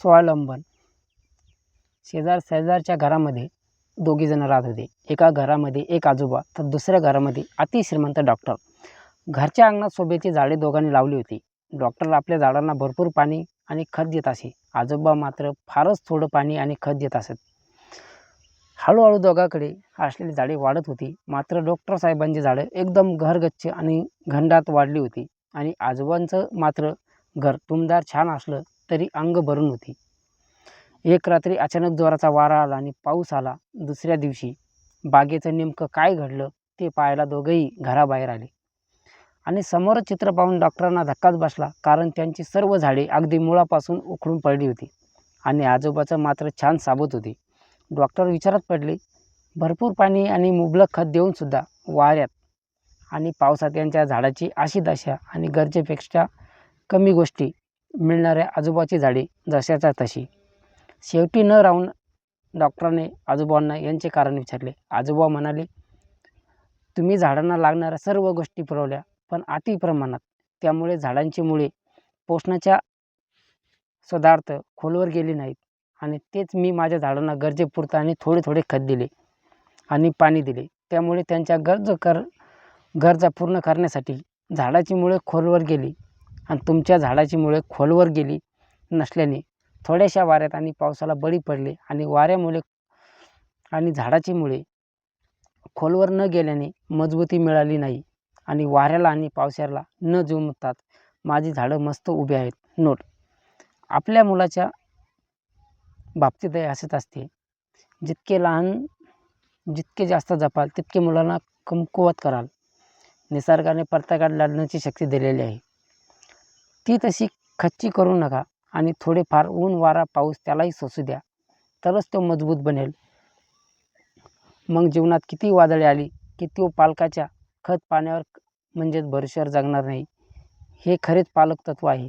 स्वावलंबन. शेजार शेजारच्या घरामध्ये दोघीजणं राहत होते. एका घरामध्ये एक आजोबा तर दुसऱ्या घरामध्ये अतिश्रीमंत डॉक्टर घरच्या अंगणात शोभेची झाडे दोघांनी लावली होती. डॉक्टर आपल्या झाडांना भरपूर पाणी आणि खत देत असे. आजोबा मात्र फारच थोडं पाणी आणि खत देत असत. हळूहळू दोघाकडे असलेली झाडे वाढत होती. मात्र डॉक्टर साहेबांची झाडं एकदम घरगच्छ आणि घंडात वाढली होती. आणि आजोबांचं मात्र घर तुमदार छान असलं तरी अंग भरून होती. एक रात्री अचानक जोराचा वारा आला आणि पाऊस आला. दुसऱ्या दिवशी बागेचं नेमकं काय घडलं ते पाहायला दोघंही घराबाहेर आले. आणि समोर चित्र पाहून डॉक्टरांना धक्काच बसला कारण त्यांची सर्व झाडे अगदी मुळापासून उखडून पडली होती आणि आजोबाचं मात्र छान साबत होती. डॉक्टर विचारात पडले भरपूर पाणी आणि मुबलक खत देऊनसुद्धा वाऱ्यात आणि पावसात यांच्या झाडाची अशी दशा आणि गरजेपेक्षा कमी गोष्टी मिळणाऱ्या आजोबाची झाडे जशाच्या तशी. शेवटी न राहून डॉक्टरांनी आजोबांना यांचे कारण विचारले. आजोबा म्हणाले तुम्ही झाडांना लागणाऱ्या सर्व गोष्टी पुरवल्या पण अति प्रमाणात. त्यामुळे झाडांची मुळे पोषणाच्या पदार्थ खोलवर गेली नाहीत आणि तेच मी माझ्या झाडांना गरजेपुरतं आणि थोडे थोडे खत दिले आणि पाणी दिले. त्यामुळे त्यांच्या गरज कर गरजा पूर्ण करण्यासाठी झाडाची मुळे खोलवर गेली. आणि तुमच्या झाडाची मुळे खोलवर गेली नसल्याने थोड्याशा वाऱ्यात आणि पावसाला बळी पडले आणि वाऱ्यामुळे आणि झाडाची मुळे खोलवर न गेल्याने मजबूती मिळाली नाही आणि वाऱ्याला आणि पावसाला न जुमतात माझी झाडं मस्त उभी आहेत. नोट. आपल्या मुलाच्या बाबतीतही असंच असते. जितके लहान जितके जास्त जपाल तितके मुलांना कमकुवत कराल. निसर्गाने प्रत्येकाला लढण्याची शक्ती दिलेली आहे. ती तशी खच्ची करू नका आणि थोडेफार ऊन वारा पाऊस त्यालाही सोसू द्या. तरच तो मजबूत बनेल. मग जीवनात किती वादळे आली की तो पालकाच्या खत पाण्यावर म्हणजेच भरोश्यावर जगणार नाही. हे खरेच पालक तत्व आहे.